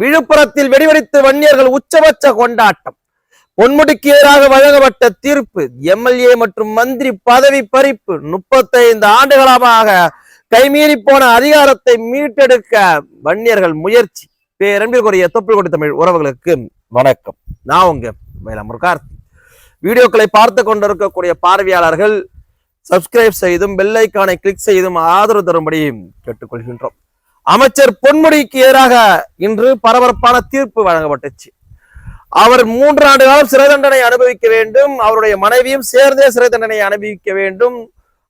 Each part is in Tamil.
விழுப்புரத்தில் வெடிவெடித்து வன்னியர்கள் உச்சபட்ச கொண்டாட்டம். பொன்முடிக்கு எதிராக வழங்கப்பட்ட தீர்ப்பு எம்எல்ஏ மற்றும் மந்திரி பதவி பறிப்பு முப்பத்தைந்து ஆண்டுகளமாக கைமீறி போன அதிகாரத்தை மீட்டெடுக்க வன்னியர்கள் முயற்சி. பேரன்பிற்குரிய தொப்புள் தமிழ் உறவுகளுக்கு வணக்கம். நான் உங்க வேலமுர் கார்த்தி. வீடியோக்களை பார்த்து கொண்டிருக்கக்கூடிய பார்வையாளர்கள் சப்ஸ்கிரைப் செய்தும் பெல்லைக்கானை கிளிக் செய்தும் ஆதரவு தரும்படி கேட்டுக்கொள்கின்றோம். அமைச்சர் பொன்முடிக்கு எதிராக இன்று பரபரப்பான தீர்ப்பு வழங்கப்பட்டுச்சு. அவர் மூன்று ஆண்டு காலம் சிறை தண்டனை அனுபவிக்க வேண்டும் அவருடைய மனைவியும் சேர்ந்தே சிறை தண்டனை அனுபவிக்க வேண்டும்.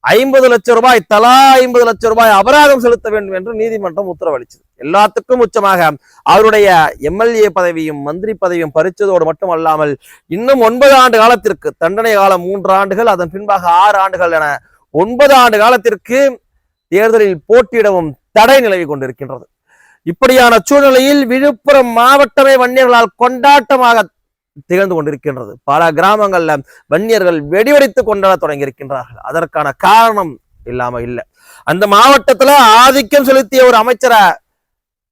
ஐம்பது லட்சம் ரூபாய் தலா ஐம்பது லட்சம் ரூபாய் அபராதம் செலுத்த வேண்டும் என்று நீதிமன்றம் உத்தரவளிச்சது எல்லாத்துக்கும் உச்சமாக அவருடைய எம்எல்ஏ பதவியும் மந்திரி பதவியும் பறிச்சதோடு மட்டுமல்லாமல் இன்னும் ஒன்பது ஆண்டு காலத்திற்கு தண்டனை காலம் மூன்று ஆண்டுகள் அதன் பின்பாக ஆறு ஆண்டுகள் என ஒன்பது ஆண்டு காலத்திற்கு தேர்தலில் போட்டியிடவும் தடை நிலவி கொண்டிருக்கின்றது. இப்படியான சூழ்நிலையில் விழுப்புரம் மாவட்டமே வன்னியர்களால் கொண்டாட்டமாக திகழ்ந்து கொண்டிருக்கின்றது. பல கிராமங்கள்ல வன்னியர்கள் வெடிவெடித்து கொண்டாட தொடங்கி இருக்கின்றார்கள் அதற்கான காரணம் இல்லாம இல்லை. அந்த மாவட்டத்துல ஆதிக்கம் செலுத்திய ஒரு அமைச்சரை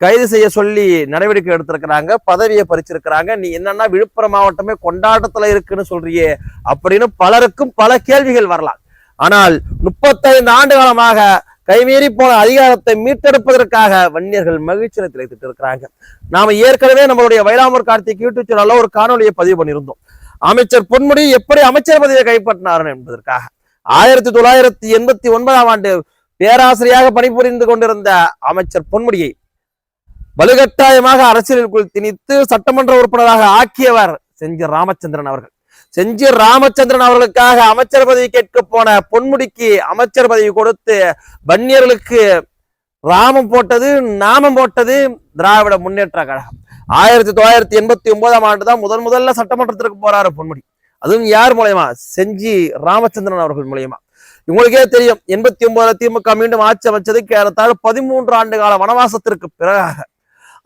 கைது செய்ய சொல்லி நடவடிக்கை எடுத்திருக்கிறாங்க பதவியை பறிச்சிருக்கிறாங்க. நீ என்னன்னா விழுப்புரம் மாவட்டமே கொண்டாட்டத்துல இருக்குன்னு சொல்றியே அப்படின்னு பலருக்கும் பல கேள்விகள் வரலாம். ஆனால் முப்பத்தைந்து ஆண்டு காலமாக கைமீறி போன அதிகாரத்தை மீட்டெடுப்பதற்காக வன்னியர்கள் மகிழ்ச்சியை திளைத்துட்டு இருக்கிறாங்க. நாம ஏற்கனவே நம்மளுடைய வைராமர் கார்த்திக் யூடியூப் சேனல்ல ஒரு காணொலியை பதிவு பண்ணியிருந்தோம். அமைச்சர் பொன்முடி எப்படி அமைச்சர் பதவியை கைப்பற்றினார் என்பதற்காக. ஆயிரத்தி தொள்ளாயிரத்தி எண்பத்தி ஒன்பதாம் ஆண்டு பேராசிரியாக பணிபுரிந்து கொண்டிருந்த அமைச்சர் பொன்முடியை வலுக்கட்டாயமாக அரசியலுக்குள் திணித்து சட்டமன்ற உறுப்பினராக ஆக்கியவர் செஞ்சி ராமச்சந்திரன் அவர்கள். செஞ்சி ராமச்சந்திரன் அவர்களுக்காக அமைச்சர் பதவி கேட்க போன பொன்முடிக்கு அமைச்சர் பதவி கொடுத்து வன்னியர்களுக்கு ராமம் போட்டது நாமம் போட்டது திராவிட முன்னேற்ற கழகம். ஆயிரத்தி தொள்ளாயிரத்தி எண்பத்தி ஒன்பதாம் ஆண்டு தான் முதன் முதல்ல சட்டமன்றத்திற்கு போறாரு பொன்முடி. அதுவும் யார் மூலயமா? செஞ்சி ராமச்சந்திரன் அவர்கள் மூலயமா. உங்களுக்கே தெரியும் எண்பத்தி ஒன்பதுல திமுக மீண்டும் ஆட்சி அமைச்சது ஏறத்தாழ பதிமூன்று ஆண்டு கால வனவாசத்திற்கு பிறகாக.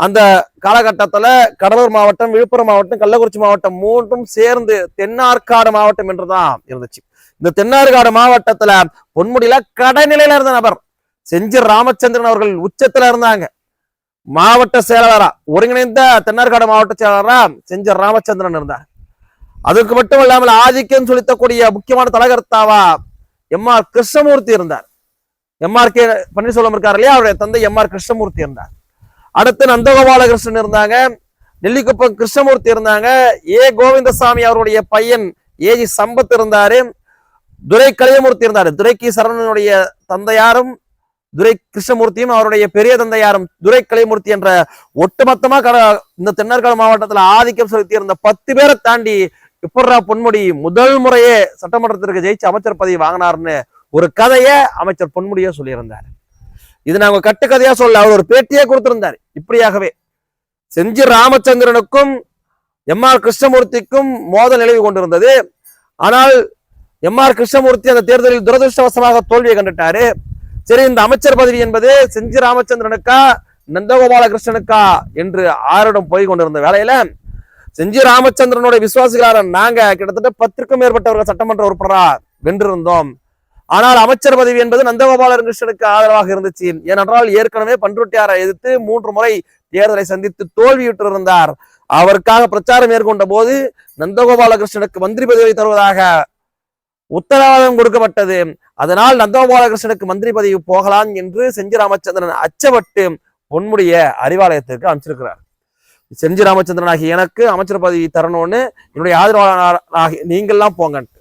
அந்த காலகட்டத்துல கடலூர் மாவட்டம் விழுப்புரம் மாவட்டம் கள்ளக்குறிச்சி மாவட்டம் மூன்றும் சேர்ந்து தென்னார்காடு மாவட்டம் என்றுதான் இருந்துச்சு. இந்த தென்னார்காடு மாவட்டத்துல பொன்முடியில கடைநிலையில இருந்த நபர் செஞ்சி ராமச்சந்திரன் அவர்கள் உச்சத்துல இருந்தாங்க. மாவட்ட செயலாளரா ஒருங்கிணைந்த தென்னார்காடு மாவட்ட செயலாளரா செஞ்சி ராமச்சந்திரன் இருந்தார். அதுக்கு மட்டும் இல்லாமல் ஆதிக்கம் செலுத்தக்கூடிய முக்கியமான தலைகர்த்தாவா எம் ஆர் கிருஷ்ணமூர்த்தி இருந்தார். எம் ஆர் கே பன்னீர்செல்வம் இருக்கார் இல்லையா? அவருடைய தந்தை எம் ஆர் கிருஷ்ணமூர்த்தி இருந்தார். அடுத்து நந்தகோபாலகிருஷ்ணன் இருந்தாங்க. நெல்லிக்குப்பம் கிருஷ்ணமூர்த்தி இருந்தாங்க. ஏ. கோவிந்தசாமி அவருடைய பையன் ஏஜி சம்பத் இருந்தாரு. துரை கலியமூர்த்தி இருந்தாரு. துரைக்கி சரணனுடைய தந்தையாரும் துரை கிருஷ்ணமூர்த்தியும் அவருடைய பெரிய தந்தையாரும் துரை கலைமூர்த்தி என்ற ஒட்டுமொத்தமா கட இந்த தென்னர்காடு மாவட்டத்துல ஆதிக்கம் செலுத்தி இருந்த பத்து பேரை தாண்டி இப்பட்ரா பொன்முடி முதல் முறையே சட்டமன்றத்திற்கு ஜெயிச்சு அமைச்சர் பதவி வாங்கினார்னு ஒரு கதைய அமைச்சர் பொன்முடியே சொல்லியிருந்தார். இது நாங்க கட்டுக்கதையா சொல்ல அவர் ஒரு பேட்டியே கொடுத்திருந்தார். இப்படியாகவே செஞ்சி ராமச்சந்திரனுக்கும் எம் ஆர் கிருஷ்ணமூர்த்திக்கும் மோதல் நிலவி கொண்டிருந்தது. ஆனால் எம் ஆர் கிருஷ்ணமூர்த்தி அந்த தேர்தலில் துரதிருஷ்டவசமாக தோல்வியை கண்டுட்டாரு. சரி இந்த அமைச்சர் பதவி என்பது செஞ்சி ராமச்சந்திரனுக்கா நந்தகோபாலகிருஷ்ணனுக்கா என்று ஆரிடம் போய் கொண்டிருந்த வேலையில செஞ்சி ராமச்சந்திரனுடைய விசுவாசிகளான நாங்க கிட்டத்தட்ட பத்திற்கும் மேற்பட்டவர்கள் சட்டமன்ற உறுப்பினரா வென்றிருந்தோம். ஆனால் அமைச்சர் பதவி என்பது நந்தகோபாலகிருஷ்ணனுக்கு ஆதரவாக இருந்துச்சு. ஏனென்றால் ஏற்கனவே பன்ருட்டியாரை எதிர்த்து மூன்று முறை தேர்தலை சந்தித்து தோல்வியுற்றிருந்தார். அவருக்காக பிரச்சாரம் மேற்கொண்ட போது நந்தகோபாலகிருஷ்ணனுக்கு மந்திரி பதவி தருவதாக உத்தரவாதம் கொடுக்கப்பட்டது. அதனால் நந்தகோபாலகிருஷ்ணனுக்கு மந்திரி பதவி போகலாம் என்று செஞ்சி ராமச்சந்திரன் அச்சப்பட்டு பொன்முடிய அறிவாலயத்திற்கு அமைச்சிருக்கிறார் செஞ்சி ராமச்சந்திரன் ஆகிய எனக்கு அமைச்சர் பதவி தரணும்னு என்னுடைய ஆதரவாளர் நீங்கள்லாம் போங்கன்ட்டு.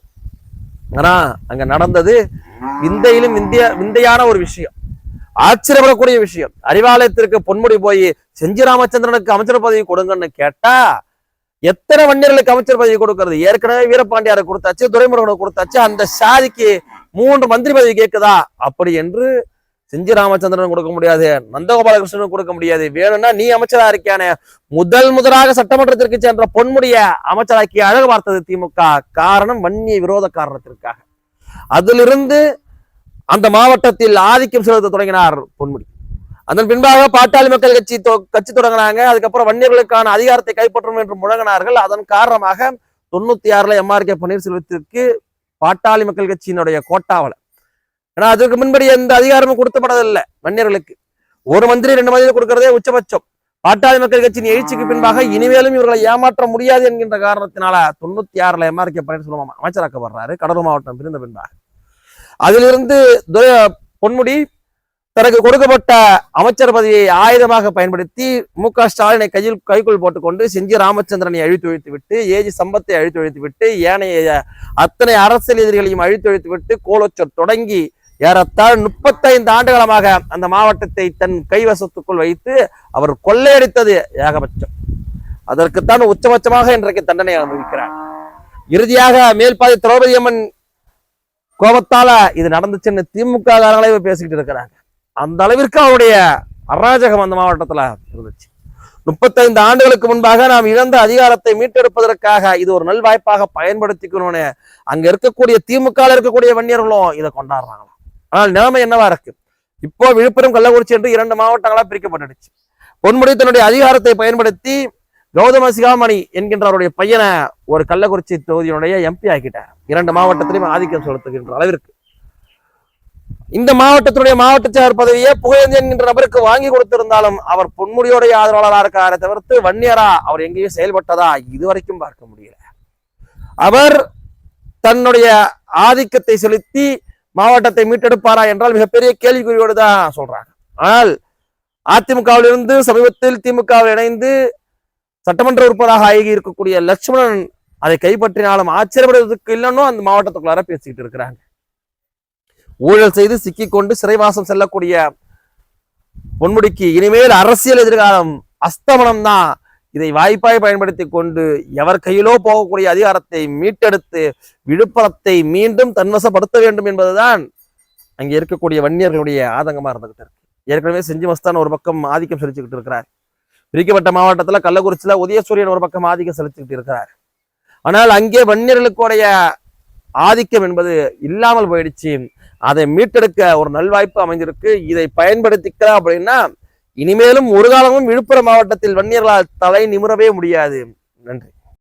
ஆனா அங்க நடந்தது விந்தையிலும் விந்திய விந்தையான ஒரு விஷயம். ஆச்சரியப்படக்கூடிய விஷயம். அறிவாலயத்திற்கு பொன்முடி போய் செஞ்சி ராமச்சந்திரனுக்கு அமைச்சர் பதவி கொடுங்கன்னு கேட்டா எத்தனை வன்னியர்களுக்கு அமைச்சர் பதவி கொடுக்கறது? ஏற்கனவே வீரபாண்டியாரை கொடுத்தாச்சு துரைமுருகனை கொடுத்தாச்சு அந்த சாதிக்கு மூன்று மந்திரி பதவி கேட்குதா அப்படி என்று செஞ்சி ராமச்சந்திரன் கொடுக்க முடியாது நந்தகோபாலகிருஷ்ணன் கொடுக்க முடியாது. வேணும்னா நீ அமைச்சரா இருக்கியானே? முதல் முதலாக சட்டமன்றத்திற்கு சென்ற பொன்முடிய அமைச்சராக்கி அழகு பார்த்தது திமுக. காரணம் வன்னிய விரோத காரணத்திற்காக அதிலிருந்து அந்த மாவட்டத்தில் ஆதிக்கம் செலுத்த தொடங்கினார் பொன்முடி. அதன் பின்பாக பாட்டாளி மக்கள் கட்சி தொ- கட்சி தொடங்கினாங்க. அதுக்கப்புறம் வன்னியர்களுக்கான அதிகாரத்தை கைப்பற்றணும் என்று முழங்கினார்கள். அதன் காரணமாக தொண்ணூத்தி ஆறுல எம்ஆர் கே பன்னீர்செல்வத்திற்கு பாட்டாளி மக்கள் கட்சியினுடைய கோட்டாவல ஏன்னா அதற்கு முன்படி எந்த அதிகாரமும் கொடுக்கப்படவில்லை வன்னியர்களுக்கு ஒரு மந்திரி ரெண்டு மந்திரி கொடுக்கறதே உச்சபட்சம். பாட்டாளி மக்கள் கட்சியின் எழுச்சிக்கு பின்பாக இனிமேலும் இவர்களை ஏமாற்ற முடியாது என்கின்ற காரணத்தினால தொண்ணூத்தி ஆறுல எம்ஆர் கே பன்னீர்செல்வம் அமைச்சராக்கப்படுறாரு கடலூர் மாவட்டம் பிரிந்த பின்பாக. அதிலிருந்து துரை- பொன்முடி தனக்கு கொடுக்கப்பட்ட அமைச்சர் பதவியை ஆயுதமாக பயன்படுத்தி மு க ஸ்டாலினை கையில் கைக்குள் போட்டுக்கொண்டு செஞ்சி ராமச்சந்திரனை அழித்து ஒழித்து விட்டு ஏஜி சம்பத்தை அழித்து ஒழித்து விட்டு ஏனைய அத்தனை அரசியல் எதிரிகளையும் அழித்து ஒழித்து விட்டு கோலோச்சர் தொடங்கி ஏறத்தாழ் முப்பத்தைந்து ஆண்டுகளமாக அந்த மாவட்டத்தை தன் கைவசத்துக்குள் வைத்து அவர் கொள்ளையடித்தது ஏகபட்சம். அதற்குத்தான் உச்சபட்சமாக இன்றைக்கு தண்டனை அனுபவிக்கிறார். இறுதியாக மேல்பாதி திரௌபதி அம்மன் கோபத்தால இது நடந்துச்சுன்னு திமுக காரங்களே பேசிக்கிட்டு இருக்கிறாங்க. அந்த அளவிற்கு அவருடைய அராஜகம் அந்த மாவட்டத்துல இருந்துச்சு. முப்பத்தைந்து ஆண்டுகளுக்கு முன்பாக நாம் இழந்த அதிகாரத்தை மீட்டெடுப்பதற்காக இது ஒரு நல்வாய்ப்பாக பயன்படுத்திக்கணும்னு அங்க இருக்கக்கூடிய திமுக இருக்கக்கூடிய வன்னியர்களும் இதை கொண்டாடுறாங்க ஆனால் நிலைமை என்னவா இருக்கு? இப்போ விழுப்புரம் கள்ளக்குறிச்சி என்று இரண்டு மாவட்டங்களா பிரிக்கப்பட்டுடுச்சு. பொன்முடி தன்னுடைய அதிகாரத்தை பயன்படுத்தி கௌதம சிகாமணி என்கின்றவருடைய பையனை ஒரு கள்ளக்குறிச்சி தொகுதியினுடைய எம்பி ஆக்கிட்டார். இரண்டு மாவட்டத்திலையும் ஆதிக்கம் செலுத்துகின்ற அளவிற்கு. இந்த மாவட்டத்தினுடைய மாவட்ட செயலர் பதவியை புகழேந்தி என்கின்ற நபருக்கு வாங்கி கொடுத்திருந்தாலும் அவர் பொன்முடியோடைய ஆதரவாளராக இருக்காரை தவிர்த்து வன்னியரா அவர் எங்கேயும் செயல்பட்டதா இதுவரைக்கும் பார்க்க முடியல. அவர் தன்னுடைய ஆதிக்கத்தை செலுத்தி மாவட்டத்தை மீட்டெடுப்பாரா என்றால் மிகப்பெரிய கேள்விக்குறியோடு தான் சொல்றாங்க. ஆனால் அதிமுகவிலிருந்து சமீபத்தில் திமுகவில் இணைந்து சட்டமன்ற உறுப்பினராக ஆகி இருக்கக்கூடிய லட்சுமணன் அதை கைப்பற்றினாலும் ஆச்சரியப்படுவதற்கு இல்லைன்னு அந்த மாவட்டத்துக்குள்ளார பேசிக்கிட்டு இருக்கிறாங்க. ஊழல் செய்து சிக்கிக்கொண்டு சிறைவாசம் செல்லக்கூடிய பொன்முடிக்கு இனிமேல் அரசியல் எதிர்காலம் அஸ்தமனம் தான் இதை வாய்ப்பாய் பயன்படுத்தி கொண்டு எவர் கையிலோ போகக்கூடிய அதிகாரத்தை மீட்டெடுத்து விழுப்புரத்தை மீண்டும் தன்வசப்படுத்த வேண்டும் என்பதுதான் அங்கே இருக்கக்கூடிய வன்னியர்களுடைய ஆதங்கமா இருந்துகிட்டு இருக்கு. ஏற்கனவே செஞ்சி மஸ்தான் ஒரு பக்கம் ஆதிக்கம் செலுத்திக்கிட்டு இருக்கிறார். பிரிக்கப்பட்ட மாவட்டத்துல கள்ளக்குறிச்சியில உதயசூரியன் ஒரு பக்கம் ஆதிக்கம் செலுத்திக்கிட்டு இருக்கிறார். ஆனால் அங்கே வன்னியர்களுக்குடைய ஆதிக்கம் என்பது இல்லாமல் போயிடுச்சு. அதை மீட்டெடுக்க ஒரு நல்வாய்ப்பு அமைஞ்சிருக்கு இதை பயன்படுத்திக்கலாம் அப்படின்னா இனிமேலும் ஒரு காலமும் விழுப்புரம் மாவட்டத்தில் வன்னியர்களால் தலை நிமிரவே முடியாது. நன்றி.